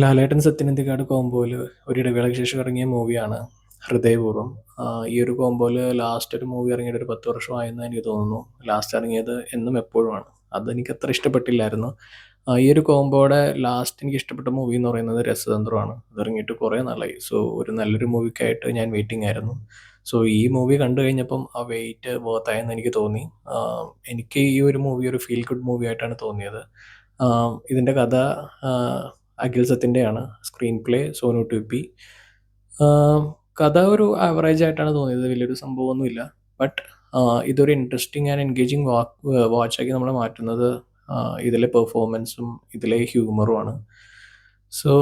ലാലേട്ടൻ സത്യനന്ദിക്കാട് കോംബോയിൽ ഒരു ഇടവേളയ്ക്ക് ശേഷം ഇറങ്ങിയ മൂവിയാണ് ഹൃദയപൂർവം. ഈ ഒരു കോംബോയിൽ ലാസ്റ്റ് ഒരു മൂവി ഇറങ്ങിയിട്ട് ഒരു പത്ത് വർഷമായെന്ന് എനിക്ക് തോന്നുന്നു. ലാസ്റ്റ് ഇറങ്ങിയത് എന്നും എപ്പോഴുമാണ്. അതെനിക്ക് അത്ര ഇഷ്ടപ്പെട്ടില്ലായിരുന്നു. ഈ ഒരു കോംബോയുടെ ലാസ്റ്റ് എനിക്ക് ഇഷ്ടപ്പെട്ട മൂവി എന്ന് പറയുന്നത് രസതന്ത്രമാണ്. അത് ഇറങ്ങിയിട്ട് കുറേ നാളായി. സോ ഒരു നല്ലൊരു മൂവിക്കായിട്ട് ഞാൻ വെയിറ്റിംഗ് ആയിരുന്നു. സോ ഈ മൂവി കണ്ടു കഴിഞ്ഞപ്പം ആ വെയിറ്റ് വർത്തായെന്ന് എനിക്ക് തോന്നി. എനിക്ക് ഈ ഒരു മൂവി ഒരു ഫീൽ ഗുഡ് മൂവി ആയിട്ടാണ് തോന്നിയത്. ഇതിന്റെ കഥ അഖിൽ സത്തിന്റെയാണ് screen play Sonu T P കഥ ഒരു ആവറേജ് ആയിട്ടാണ് തോന്നിയത് വലിയൊരു സംഭവമൊന്നുമില്ല. ബട്ട് ഇതൊരു ഇൻട്രസ്റ്റിംഗ് ആൻഡ് എൻഗേജിങ് വാക്ക് വാച്ചാക്കി നമ്മളെ മാറ്റുന്നത് ഇതിലെ പെർഫോമൻസും ഇതിലെ ഹ്യൂമറുമാണ് സോ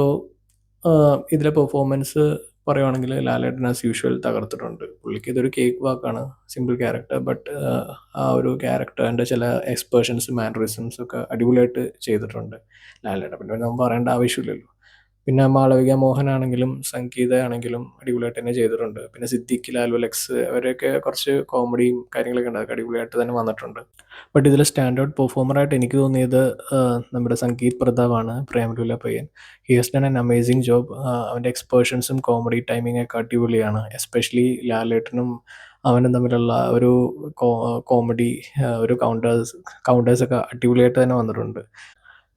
ഇതിലെ പെർഫോമൻസ് പറയുവാണെങ്കിൽ ലാലേട്ടൻ ആസ് യൂഷ്വൽ തകർത്തിട്ടുണ്ട്. പുള്ളിക്ക് ഇതൊരു കേക്ക് വാക്കാണ് സിമ്പിൾ ക്യാരക്ടർ ബട്ട് ആ ഒരു ക്യാരക്ടറിന്റെ ചില എക്സ്പ്രഷൻസ് മാനറിസംസ് ഒക്കെ അടിപൊളിയായിട്ട് ചെയ്തിട്ടുണ്ട് ലാലേട്ടൻ. പിന്നെ നമ്മൾ പറയേണ്ട ആവശ്യമില്ലല്ലോ. പിന്നെ മാളവിക സംഗീത ആണെങ്കിലും അടിപൊളിയായിട്ട് തന്നെ ചെയ്തിട്ടുണ്ട്. പിന്നെ സിദ്ദിഖ് ലാൽ ലക്സ് അവരൊക്കെ കുറച്ച് കോമഡിയും കാര്യങ്ങളൊക്കെ ഉണ്ട്. അടിപൊളിയായിട്ട് തന്നെ വന്നിട്ടുണ്ട്. ബട്ട് ഇതിൽ സ്റ്റാൻഡ് ഔട്ട് പെർഫോമറായിട്ട് എനിക്ക് തോന്നിയത് നമ്മുടെ സംഗീത് പ്രതാപാണ് പ്രേമലുല പയ്യൻ. He has done an amazing job അവന്റെ എക്സ്പേർഷൻസും കോമഡി ടൈമിംഗ് ഒക്കെ അടിപൊളിയാണ്. എസ്പെഷ്യലി ലാലേട്ടനും അവനും തമ്മിലുള്ള ഒരു കോമഡി ഒരു കൗണ്ടേഴ്സ് കൗണ്ടേഴ്സൊക്കെ അടിപൊളിയായിട്ട് തന്നെ വന്നിട്ടുണ്ട്.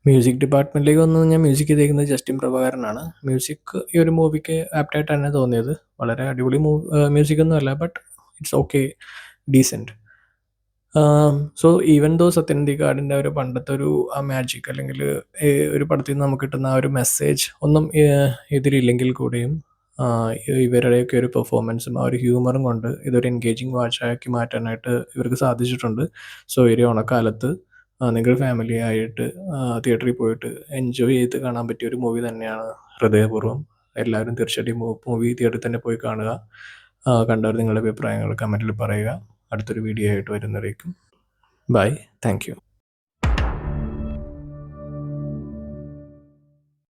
മ്യൂസിക് ഡിപ്പാർട്ട്മെന്റിലേക്ക് വന്നു ഞാൻ മ്യൂസിക് ചെയ്തേക്കുന്നത് ജസ്റ്റിൻ പ്രഭാകരനാണ്. മ്യൂസിക് ഈ ഒരു മൂവിക്ക് ആപ്റ്റായിട്ട് തന്നെ തോന്നിയത്. വളരെ അടിപൊളി മൂവി മ്യൂസിക് ഒന്നും അല്ല but it's okay decent so even though സത്യനന്ദിക്കാടിന്റെ ഒരു പണ്ടത്തെ ഒരു ആ മാജിക് അല്ലെങ്കിൽ ഒരു പടത്തിൽ നിന്ന് നമുക്ക് കിട്ടുന്ന ആ ഒരു മെസ്സേജ് ഒന്നും ഇതിലില്ലെങ്കിൽ കൂടിയും ഇവരുടെയൊക്കെ ഒരു പെർഫോമൻസും ആ ഒരു ഹ്യൂമറും കൊണ്ട് ഇതൊരു എൻഗേജിങ് വാച്ചാക്കി മാറ്റാനായിട്ട് ഇവർക്ക് സാധിച്ചിട്ടുണ്ട്. സോ ഒരു ഓണക്കാലത്ത് നിങ്ങൾ ഫാമിലി ആയിട്ട് തിയേറ്ററിൽ പോയിട്ട് എൻജോയ് ചെയ്ത് കാണാൻ പറ്റിയ ഒരു മൂവി തന്നെയാണ് ഹൃദയപൂർവം. എല്ലാവരും തീർച്ചയായിട്ടും മൂവി തിയേറ്ററിൽ തന്നെ പോയി കാണുക. കണ്ടവർ നിങ്ങളുടെ അഭിപ്രായങ്ങൾ കമന്റിൽ പറയുക. അടുത്തൊരു വീഡിയോ ആയിട്ട് വരുന്നവരേക്കും. Bye thank